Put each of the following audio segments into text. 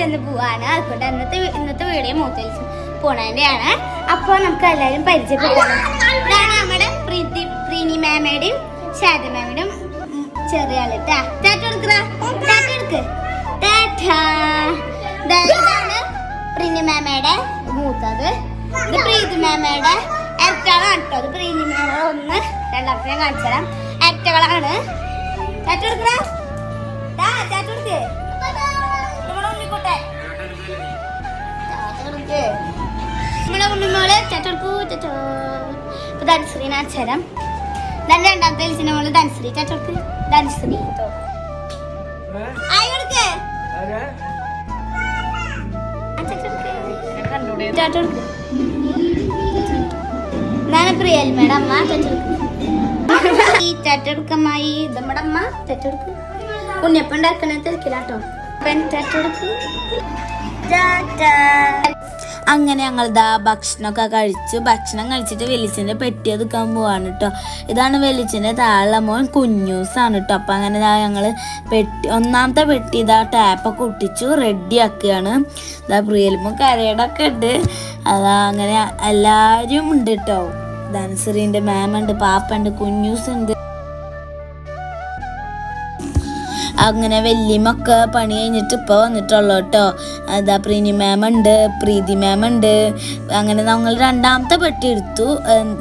ചെന്ന് പോവാണ്. അതുകൊണ്ട് അന്നത്തെ ഇന്നത്തെ വീഡിയോ മൂത്തലിച്ച് പോണതിന്റെയാണ്. അപ്പോൾ നമുക്ക് എല്ലാവരും പരിചയപ്പെടാം ഇതാണ് നമ്മുടെ പ്രീതി പ്രീനി മാമയുടെയും ശാരദ മാമയുടെയും ചെറിയ ആൾ എടുക്ക്. പ്രീനി മാമയുടെ മൂത്തത്. ഇത് പ്രീതി മാമയുടെ ഇരട്ടകളാണ് കേട്ടോ ഇത് പ്രീനി മാമയുടെ ഒന്ന്. രണ്ടാമത്തെ കാണിച്ചു തരാം ഇരട്ടകളാണ് ടാറ്റ നമ്മളെ ഉണ്ണിമോൾ ചട്ടർക്കൂ ചട്ടോ ഇപ്പൊ ധനശ്രീ അക്ഷരം നല്ല രണ്ടാമത്തെ വിളിച്ചിന്റെ മോൾ ധനശ്രീ ചട്ടർക്ക് ധനശ്രീ ട്ടോ. ആയി കൊടുക്ക് ആ ചട്ടർക്ക്. ചട്ടർക്ക്. ഇതാണ് പ്രിയൽമയുടെ അമ്മ ചട്ടർക്ക് ഈ ചട്ടെടുക്കമ്മായി നമ്മുടെ അമ്മ ചട്ടെടുക്ക് ഉണ്ണിയപ്പം ഉണ്ടാക്കണ തിരക്കിലാട്ടോ ചട്ടെടുക്ക് അങ്ങനെ ഞങ്ങൾ ദാ ഭക്ഷണമൊക്കെ കഴിച്ചു. ഭക്ഷണം കഴിച്ചിട്ട് വെളിച്ചിന്റെ പെട്ടി എടുക്കാൻ പോവാണ് കേട്ടോ ഇതാണ് വെളിച്ചിന്റെ താഴെ മോൻ കുഞ്ഞൂസാണ് കേട്ടോ അപ്പം അങ്ങനെ ദാ ഞങ്ങൾ പെട്ടി ഒന്നാമത്തെ പെട്ടി ഇതാ ടാപ്പൊക്കെ ഒട്ടിച്ചു റെഡി ആക്കുകയാണ് ഇതാ പ്രിയലുമ്പോൾ കരയടൊക്കെ ഉണ്ട്. അതാ അങ്ങനെ എല്ലാവരും ഉണ്ട് കേട്ടോ ധനശ്രീന്റെ മാമുണ്ട് പാപ്പുണ്ട് കുഞ്ഞൂസ് ഉണ്ട്. അങ്ങനെ വല്യമ്മൊക്കെ പണി കഴിഞ്ഞിട്ട് ഇപ്പൊ വന്നിട്ടുള്ളൂ കേട്ടോ. അതാ പ്രീനി മാം ഉണ്ട് പ്രീതി മാം ഉണ്ട്. അങ്ങനെ നമ്മൾ രണ്ടാമത്തെ പെട്ടി എടുത്തു.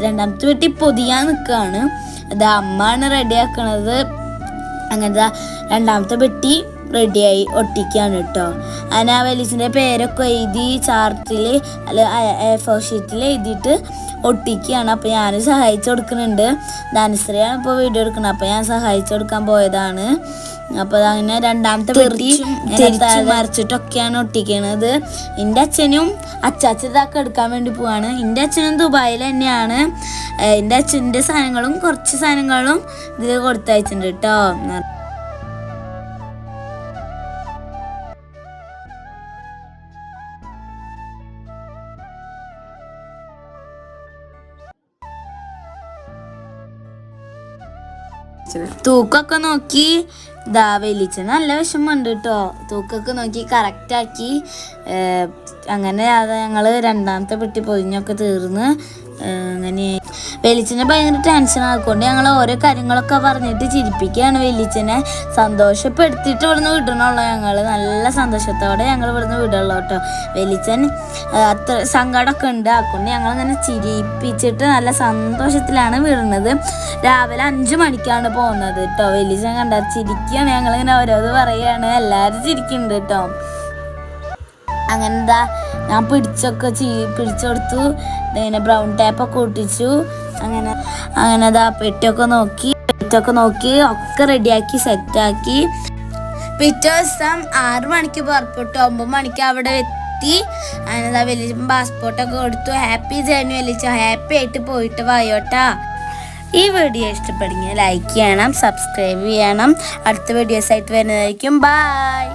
രണ്ടാമത്തെ പെട്ടി പൊതിയാൻ നിൽക്കുകയാണ് അത് അമ്മാണ് റെഡിയാക്കണത് അങ്ങനത്തെ രണ്ടാമത്തെ പെട്ടി റെഡിയായി ഒട്ടിക്കുകയാണ് കേട്ടോ അനാവലീസിന്റെ പേരൊക്കെ എഴുതി ചാർട്ടിൽ അല്ല എ ഫോർ ഷീറ്റിൽ എഴുതിയിട്ട് ഒട്ടിക്കുകയാണ് അപ്പോൾ ഞാൻ സഹായിച്ചു കൊടുക്കുന്നുണ്ട്. ധനശ്രീയാണ് ഇപ്പോൾ വീഡിയോ എടുക്കുന്നത്. അപ്പോൾ ഞാൻ സഹായിച്ചു കൊടുക്കാൻ പോയതാണ്. അപ്പോൾ അങ്ങനെ രണ്ടാമത്തെ പെട്ടി മറിച്ചിട്ടൊക്കെയാണ് ഒട്ടിക്കണത്. എന്റെ അച്ഛനും അച്ചാച്ചതാക്കെ എടുക്കാൻ വേണ്ടി പോവാണ്. എന്റെ അച്ഛനും ദുബായിൽ തന്നെയാണ്. എന്റെ അച്ഛന്റെ സാധനങ്ങളും കുറച്ച് സാധനങ്ങളും ഇതിൽ കൊടുത്തയച്ചിട്ടുണ്ട് കേട്ടോ തൂക്കൊക്കെ നോക്കി. ദാ വലിച്ച നല്ല വിഷമമുണ്ട് കേട്ടോ. തൂക്കൊക്കെ നോക്കി കറക്റ്റ് ആക്കി. ഏർ അങ്ങനെ അത് ഞങ്ങൾ രണ്ടാമത്തെ പെട്ടി പൊതിഞ്ഞൊക്കെ തീർന്ന്. അങ്ങനെ വെളിച്ചനെ ഭയങ്കര ടെൻഷൻ ആക്കൊണ്ട് ഞങ്ങൾ ഓരോ കാര്യങ്ങളൊക്കെ പറഞ്ഞിട്ട് ചിരിപ്പിക്കുകയാണ്. വെളിച്ചനെ സന്തോഷപ്പെടുത്തിയിട്ട് ഇവിടുന്ന് വിടണുള്ളൂ ഞങ്ങൾ നല്ല സന്തോഷത്തോടെ ഞങ്ങൾ ഇവിടുന്ന് വിടുള്ളൂ കേട്ടോ. വെളിച്ചൻ അത്ര സങ്കടമൊക്കെ ഉണ്ട്. ആക്കൊണ്ട് ഞങ്ങൾ ഇങ്ങനെ ചിരിപ്പിച്ചിട്ട് നല്ല സന്തോഷത്തിലാണ് വിടുന്നത് രാവിലെ അഞ്ചു മണിക്കാണ് പോകുന്നത് കേട്ടോ. വെളിച്ചൻ കണ്ട ചിരിക്കുകയാണ്. ഞങ്ങളിങ്ങനെ ഓരോന്ന് പറയുകയാണ്. എല്ലാവരും ചിരിക്കുന്നുണ്ട് കേട്ടോ. അങ്ങനെ എന്താ ഞാൻ പിടിച്ചൊക്കെ ചീ പിടിച്ചെടുത്തു. ഇങ്ങനെ ബ്രൗൺ ടേപ്പൊക്കെ ഒട്ടിച്ചു. അങ്ങനെ അങ്ങനെ അതാ പെട്ടിയൊക്കെ നോക്കി പെറ്റൊക്കെ നോക്കി ഒക്കെ റെഡിയാക്കി സെറ്റാക്കി പിറ്റേ ദിവസം ആറ് മണിക്ക് പുറപ്പെട്ടു. ഒമ്പത് മണിക്ക് അവിടെ എത്തി. അങ്ങനെ വലിയ പാസ്പോർട്ടൊക്കെ കൊടുത്തു. ഹാപ്പി ജേണി വലിച്ചു. ഹാപ്പി ആയിട്ട് പോയിട്ട് വായോട്ടാ ഈ വീഡിയോ ഇഷ്ടപ്പെടുമെങ്കിൽ ലൈക്ക് ചെയ്യണം സബ്സ്ക്രൈബ് ചെയ്യണം. അടുത്ത വീഡിയോസായിട്ട് വരുന്നതായിരിക്കും. ബൈ